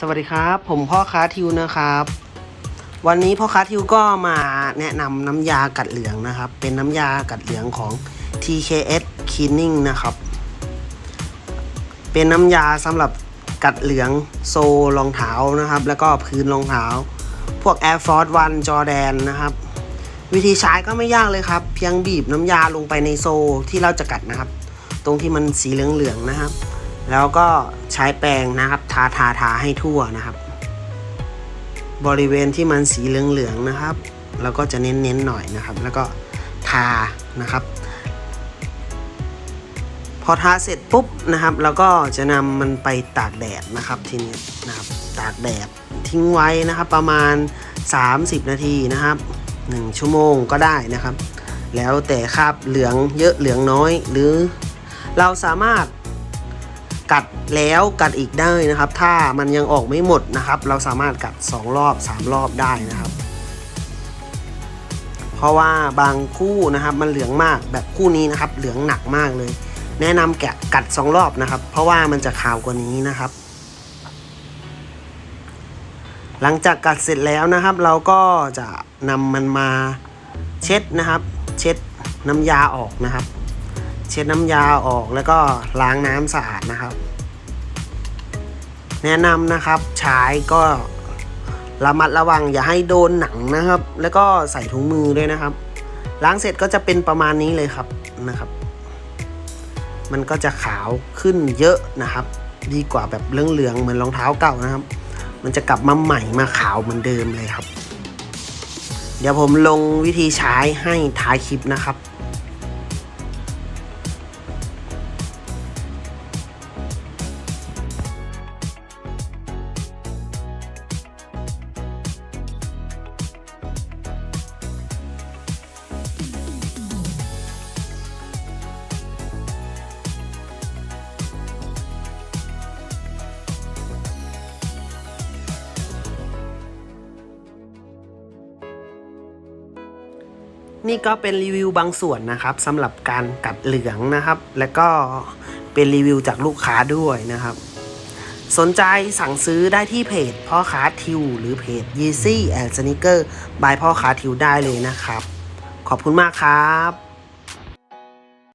สวัสดีครับ ผมพ่อค้าทิวนะครับ วันนี้พ่อค้าทิวก็มาแนะนำน้ำยากัดเหลืองนะครับ เป็นน้ำยากัดเหลืองของ TKS Cleaning นะครับ เป็นน้ำยาสำหรับกัดเหลืองโซรองเท้านะครับ แล้วก็พื้นรองเท้า พวก Air Force One Jordan นะครับ วิธีใช้ก็ไม่ยากเลยครับ เพียงบีบน้ำยาลงไปในโซที่เราจะกัดนะครับ ตรงที่มันสีเหลืองๆนะครับ แล้วก็ใช้แปรงนะครับ ทาทาทาให้ทั่วนะครับ บริเวณที่มันสีเหลืองๆนะครับแล้วก็จะเน้นๆหน่อยนะครับ แล้วก็ทานะครับ พอทาเสร็จปุ๊บนะครับแล้วก็จะนำมันไปตากแดดนะครับทีนี้นะครับตากแดดทิ้งไว้นะครับประมาณ 30 นาทีนะครับ 1 ชั่วโมงก็ได้นะครับ แล้วแต่คราบเหลืองเยอะเหลืองน้อยหรือเราสามารถ กัดแล้วกัดอีกได้นะครับ ถ้ามันยังออกไม่หมดนะครับ เราสามารถกัด 2 รอบ 3 รอบได้นะครับ เพราะว่าบางคู่นะครับมันเหลืองมากแบบคู่นี้นะครับ เหลืองหนักมากเลย แนะนำแกะกัด 2 รอบนะครับ เพราะว่ามันจะขาวกว่านี้นะครับ หลังจากกัดเสร็จแล้วนะครับ เราก็จะนำมันมาเช็ดนะครับ เช็ดน้ำยาออกนะครับ เช็ดน้ำยาออกแล้วก็ล้างน้ำสะอาดนะครับ แนะนำนะครับใช้ก็ระมัดระวังอย่าให้โดนหนังนะครับ แล้วก็ใส่ถุงมือด้วยนะครับ ล้างเสร็จก็จะเป็นประมาณนี้เลยครับนะครับ มันก็จะขาวขึ้นเยอะนะครับ ดีกว่าแบบเหลืองๆเหมือนรองเท้าเก่านะครับ มันจะกลับมาใหม่มาขาวเหมือนเดิมเลยครับ เดี๋ยวผมลงวิธีใช้ให้ท้ายคลิปนะครับ นี่ก็เป็นรีวิวบางส่วนนะครับสำหรับการกัดเหลืองนะครับ และก็เป็นรีวิวจากลูกค้าด้วยนะครับ สนใจสั่งซื้อได้ที่เพจพ่อค้าทิว หรือเพจ Yeezy and Sneaker by พ่อค้าทิวได้เลยนะครับ ขอบคุณมากครับ